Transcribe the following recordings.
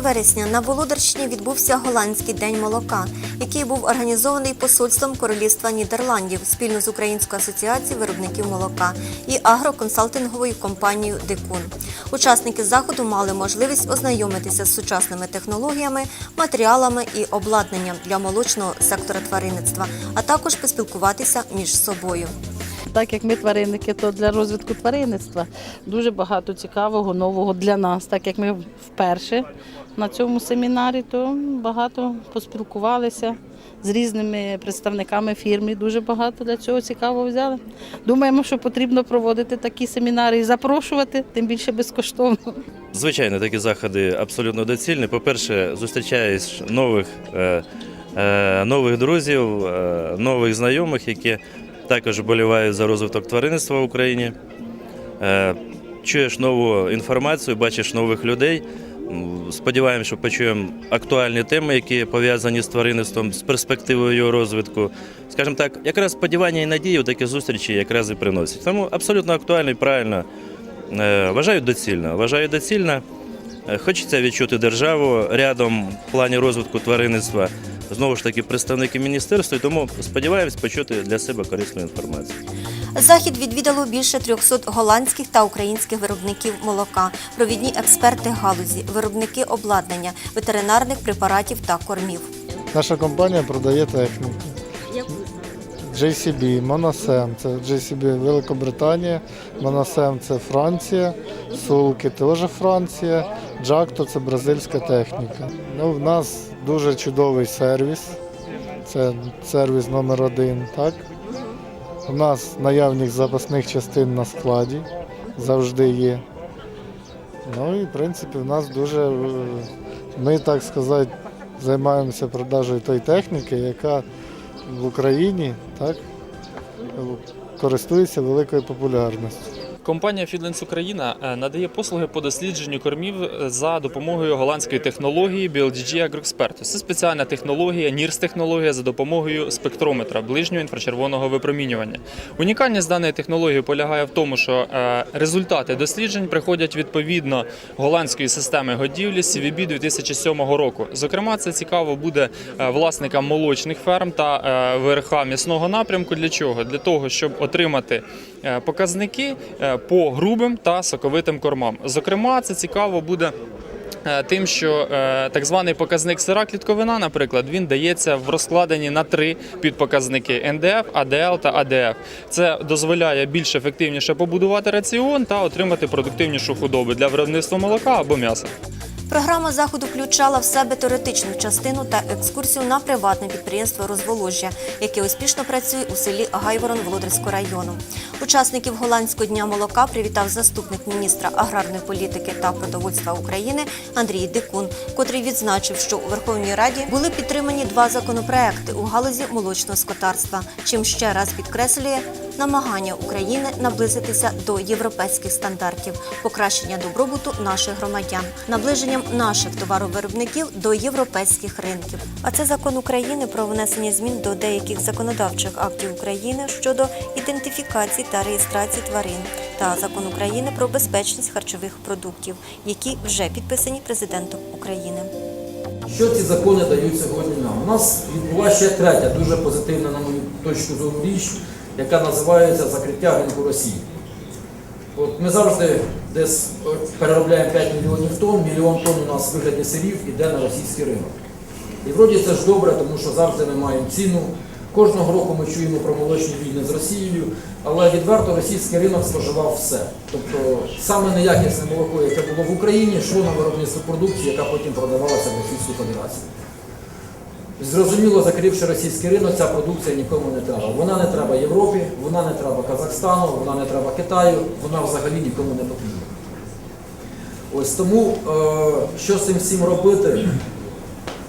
вересня на Володарщині відбувся голландський день молока, який був організований посольством Королівства Нідерландів спільно з Українською асоціацією виробників молока і агроконсалтинговою компанією Дикун. Учасники заходу мали можливість ознайомитися з сучасними технологіями, матеріалами і обладнанням для молочного сектора тваринництва, а також поспілкуватися між собою. Так як ми тваринники, то для розвитку тваринництва дуже багато цікавого нового для нас. Так як ми вперше на цьому семінарі, то багато поспілкувалися з різними представниками фірми. Дуже багато для цього цікавого взяли. Думаємо, що потрібно проводити такі семінари і запрошувати, тим більше безкоштовно. Звичайно, такі заходи абсолютно доцільні. По-перше, зустрічаєш нових, е, е, нових друзів, е, нових знайомих, які також вболівають за розвиток тваринництва в Україні. Е, чуєш нову інформацію, бачиш нових людей. Сподіваємося, що почуємо актуальні теми, які пов'язані з тваринництвом, з перспективою розвитку. Скажімо так, якраз сподівання і надії в такі зустрічі якраз і приносять. Тому абсолютно актуально і правильно. Е, Вважаю доцільно. Вважаю доцільно. Е, Хочеться відчути державу рядом в плані розвитку тваринництва. Знову ж таки, представники міністерства, і тому сподіваємось почути для себе корисну інформацію. Захід відвідало більше 300 голландських та українських виробників молока, провідні експерти галузі, виробники обладнання, ветеринарних препаратів та кормів. Наша компанія продає техніку. JCB, Monasem, це JCB Великобританія, Monasem це Франція, Сулки теж Франція, Джакто це бразильська техніка. Ну, в нас дуже чудовий сервіс. Це сервіс номер один. Так? У нас наявність запасних частин на складі завжди є. Ну і в принципі в нас дуже, е, ми так сказати, займаємося продажею тої техніки, яка в Україні так, користується великою популярністю. Компанія Фідлендс Україна е, надає послуги по дослідженню кормів е, за допомогою голландської технології BLDG AgroExpert. Це спеціальна технологія, НІРС-технологія за допомогою спектрометра ближнього інфрачервоного випромінювання. Унікальність даної технології полягає в тому, що е, результати досліджень приходять відповідно голландської системи годівлі CVB 2007 року. Зокрема, це цікаво буде власникам молочних ферм та ВРХ м'ясного напрямку. Для чого? Для того, щоб отримати показники по грубим та соковитим кормам. Зокрема, це цікаво буде. е, Тим, що е, так званий показник сира клітковина, наприклад, він дається в розкладенні на три підпоказники НДФ, АДЛ та АДФ. Це дозволяє більш ефективніше побудувати раціон та отримати продуктивнішу худобу для виробництва молока або м'яса. Програма заходу включала в себе теоретичну частину та екскурсію на приватне підприємство Розволожжя, яке успішно працює у селі Гайворон Володарського району. Учасників голландського дня молока привітав заступник міністра аграрної політики та продовольства України Андрій Дикун, котрий відзначив, що у Верховній Раді були підтримані два законопроекти у галузі молочного скотарства, чим ще раз підкреслює намагання України наблизитися до європейських стандартів, покращення добробуту наших громадян, наближенням наших товаровиробників до європейських ринків. А це закон України про внесення змін до деяких законодавчих актів України щодо ідентифікації та реєстрації тварин та закон України про безпечність харчових продуктів, які вже підписані президентом України. Що ці закони дають сьогодні нам? У нас відбулася ще третя, дуже позитивна, на мою точку зору, річ, яка називається закриття ринку Росії. От ми завжди десь переробляємо 5 мільйонів тонн, мільйон тонн у нас в вигляді сирів іде на російський ринок. І вроді це ж добре, тому що завжди ми маємо ціну. Кожного року ми чуємо про молочні війни з Росією, але відверто російський ринок споживав все. Тобто саме неякісне молоко, яке було в Україні, йшло на виробництво продукції, яка потім продавалася в Російську Федерацію. Зрозуміло, закривши російський ринок, ця продукція нікому не треба. Вона не треба Європі, вона не треба Казахстану, вона не треба Китаю, вона взагалі нікому не потрібна. Ось тому, е, що з цим всім робити?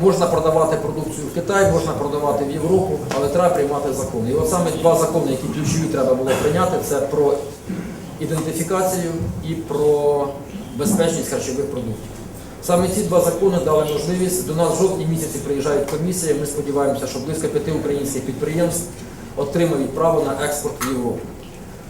Можна продавати продукцію в Китай, можна продавати в Європу, але треба приймати закони. І от саме два закони, які ключові треба було прийняти, це про ідентифікацію і про безпечність харчових продуктів. Саме ці два закони дали можливість. До нас в жовтні місяці приїжджають комісії. Ми сподіваємося, що близько п'яти українських підприємств отримають право на експорт в Європу.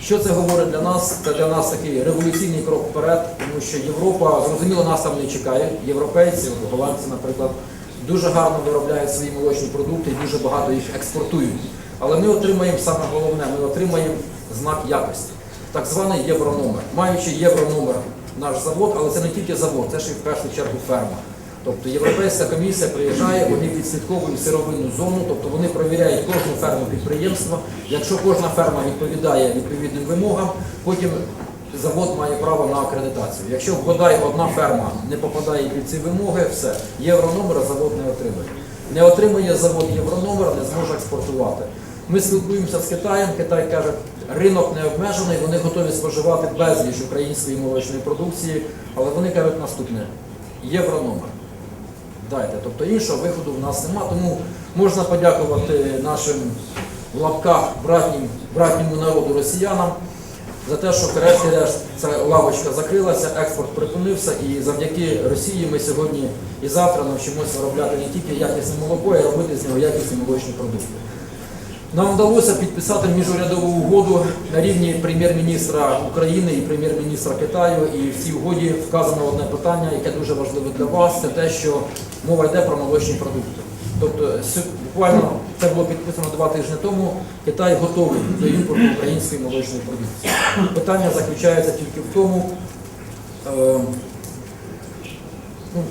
Що це говорить для нас? Це для нас такий революційний крок вперед, тому що Європа, зрозуміло, нас там не чекає. Європейці, голландці, наприклад, дуже гарно виробляють свої молочні продукти і дуже багато їх експортують. Але ми отримаємо саме головне, ми отримаємо знак якості, так званий єврономер. Маючи єврономер наш завод, але це не тільки завод, це ще в першу чергу ферма. Тобто Європейська комісія приїжджає, вони відслідковують сировинну зону, тобто вони перевіряють кожну ферму підприємства. Якщо кожна ферма відповідає відповідним вимогам, потім завод має право на акредитацію. Якщо бодай одна ферма не попадає під ці вимоги, все, єврономера завод не отримує. Не отримує завод єврономера, не зможе експортувати. Ми спілкуємося з Китаєм, Китай каже, ринок не обмежений, вони готові споживати безліч української молочної продукції, але вони кажуть наступне: єврономер дайте. Тобто іншого виходу в нас нема. Тому можна подякувати нашим в лапках братнім, братньому народу росіянам за те, що врешті-решт ця лавочка закрилася, експорт припинився, і завдяки Росії ми сьогодні і завтра навчимося виробляти не тільки якісне молоко, а й робити з нього якісні молочні продукти. Нам вдалося підписати міжурядову угоду на рівні прем'єр-міністра України і прем'єр-міністра Китаю. І в цій угоді вказано одне питання, яке дуже важливе для вас, це те, що мова йде про молочні продукти. Тобто буквально це було підписано два тижні тому. Китай готовий до імпорту української молочної продукції. Питання заключається тільки в тому, е, ну,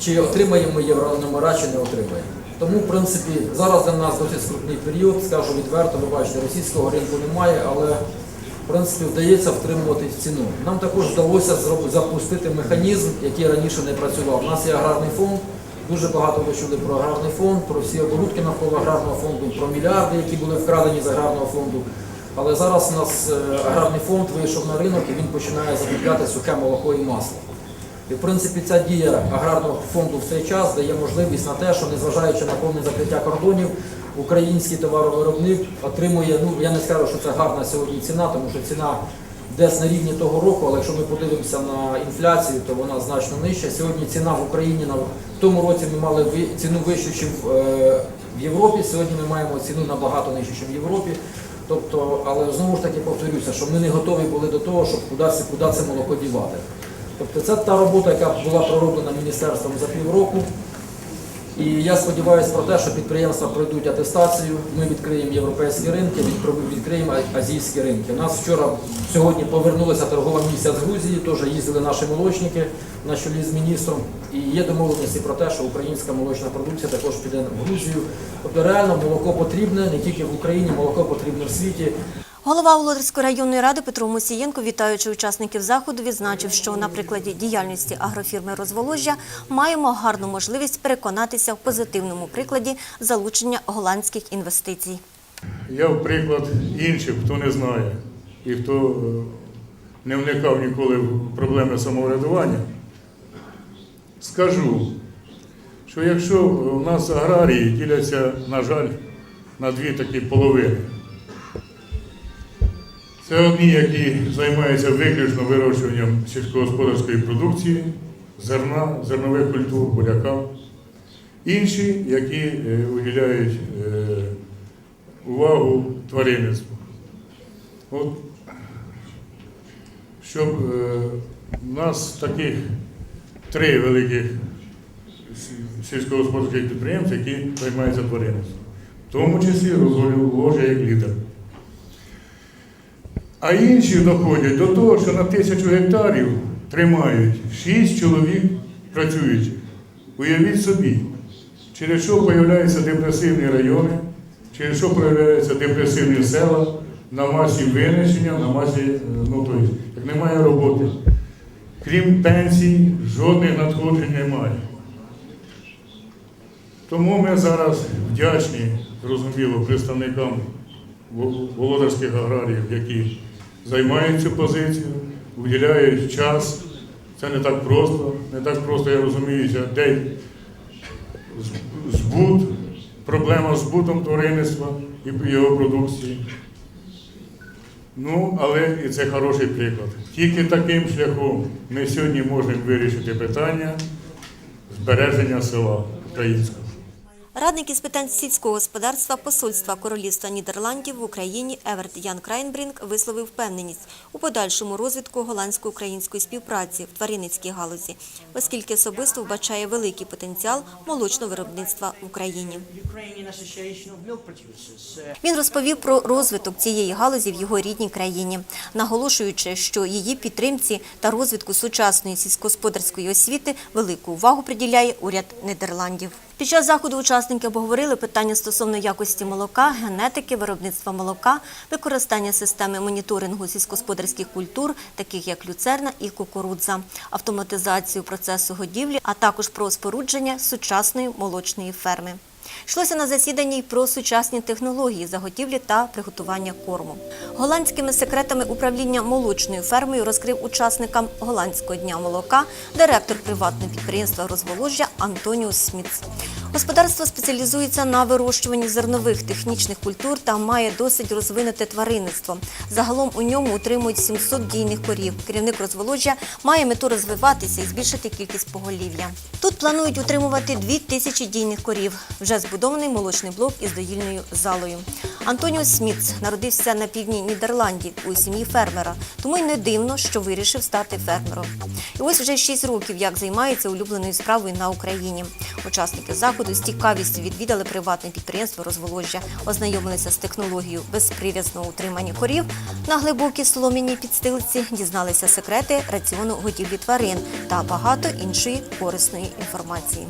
чи отримаємо ми єврономера, чи не отримаємо. Тому, в принципі, зараз для нас досить скрутний період, скажу відверто, ви бачите, російського ринку немає, але в принципі вдається втримувати ціну. Нам також вдалося запустити механізм, який раніше не працював. У нас є аграрний фонд. Дуже багато ви чули про аграрний фонд, про всі оборудки навколо аграрного фонду, про мільярди, які були вкрадені з аграрного фонду. Але зараз у нас е, аграрний фонд вийшов на ринок і він починає закупляти сухе молоко і масло. І в принципі ця дія аграрного фонду в цей час дає можливість на те, що незважаючи на повне закриття кордонів, український товаровиробник отримує, ну я не скажу, що це гарна сьогодні ціна, тому що ціна десь на рівні того року, але якщо ми подивимося на інфляцію, то вона значно нижча. Сьогодні ціна в Україні в тому році ми мали ціну вищу, ніж в, е, Європі. Сьогодні ми маємо ціну набагато нижчу, ніж в Європі. Тобто, але знову ж таки повторюся, що ми не готові були до того, щоб кудись, куди це молоко дівати. Тобто це та робота, яка була пророблена міністерством за півроку. І я сподіваюся про те, що підприємства пройдуть атестацію. Ми відкриємо європейські ринки, відкриємо азійські ринки. У нас вчора, сьогодні повернулася торгова місія з Грузії, теж їздили наші молочники на чолі з міністром. І є домовленості про те, що українська молочна продукція також піде в Грузію. Тобто реально молоко потрібне не тільки в Україні, молоко потрібне в світі. Голова Володарської районної ради Петро Мусієнко, вітаючи учасників заходу, відзначив, що на прикладі діяльності агрофірми «Розволожжя» маємо гарну можливість переконатися в позитивному прикладі залучення голландських інвестицій. Я в приклад інших, хто не знає і хто е, не вникав ніколи в проблеми самоврядування, скажу, що якщо у нас аграрії діляться, на жаль, на дві такі половини. Це одні, які займаються виключно вирощуванням сільськогосподарської продукції, зерна, зернових культур, буряка. Інші, які е, уділяють е, увагу тваринництву. От, щоб е, у нас таких три великих сільськогосподарських підприємств, які займаються тваринництвом, в тому числі розложа як лідер. А інші доходять до того, що на тисячу гектарів тримають шість чоловік працюючих. Уявіть собі, через що появляються депресивні райони, через що появляються депресивні села на масі винищення, на масі, е, ну тобто, як немає роботи. Крім пенсій, жодних надходжень немає. Тому ми зараз вдячні, зрозуміло, представникам володарських аграріїв, які займають цю позицію, виділяють час. Це не так просто, не так просто, я розумію, де збут, проблема з збутом тваринництва і його продукції. Ну, але і це хороший приклад. Тільки таким шляхом ми сьогодні можемо вирішити питання збереження села українського. Радник із питань сільського господарства Посольства Королівства Нідерландів в Україні Еверт Ян Крайнбрінг висловив впевненість у подальшому розвитку голландсько-української співпраці в тваринницькій галузі, оскільки особисто вбачає великий потенціал молочного виробництва в Україні. Він розповів про розвиток цієї галузі в його рідній країні, наголошуючи, що її підтримці та розвитку сучасної сільськогосподарської освіти велику увагу приділяє уряд Нідерландів. Під час заходу учасники обговорили питання стосовно якості молока, генетики, виробництва молока, використання системи моніторингу сільськогосподарських культур, таких як люцерна і кукурудза, автоматизацію процесу годівлі, а також про спорудження сучасної молочної ферми. Йшлося на засіданні й про сучасні технології заготівлі та приготування корму. Голландськими секретами управління молочною фермою розкрив учасникам голландського дня молока директор приватного підприємства розволожжя Антоніус Сміц. Господарство спеціалізується на вирощуванні зернових технічних культур та має досить розвинуте тваринництво. Загалом у ньому утримують 700 дійних корів. Керівник розволожжя має мету розвиватися і збільшити кількість поголів'я. Тут планують утримувати 2 тисячі дійних корів. Вже збудований молочний блок із доїльною залою. Антоніо Сміц народився на півдні Нідерландів у сім'ї фермера, тому й не дивно, що вирішив стати фермером. І ось вже 6 років, як займається улюбленою справою на Україні. Учасники заходу з цікавістю відвідали приватне підприємство розволожжя, ознайомилися з технологією безприв'язного утримання корів. На глибокій солом'яній підстилці, дізналися секрети раціону годівлі тварин та багато іншої корисної інформації.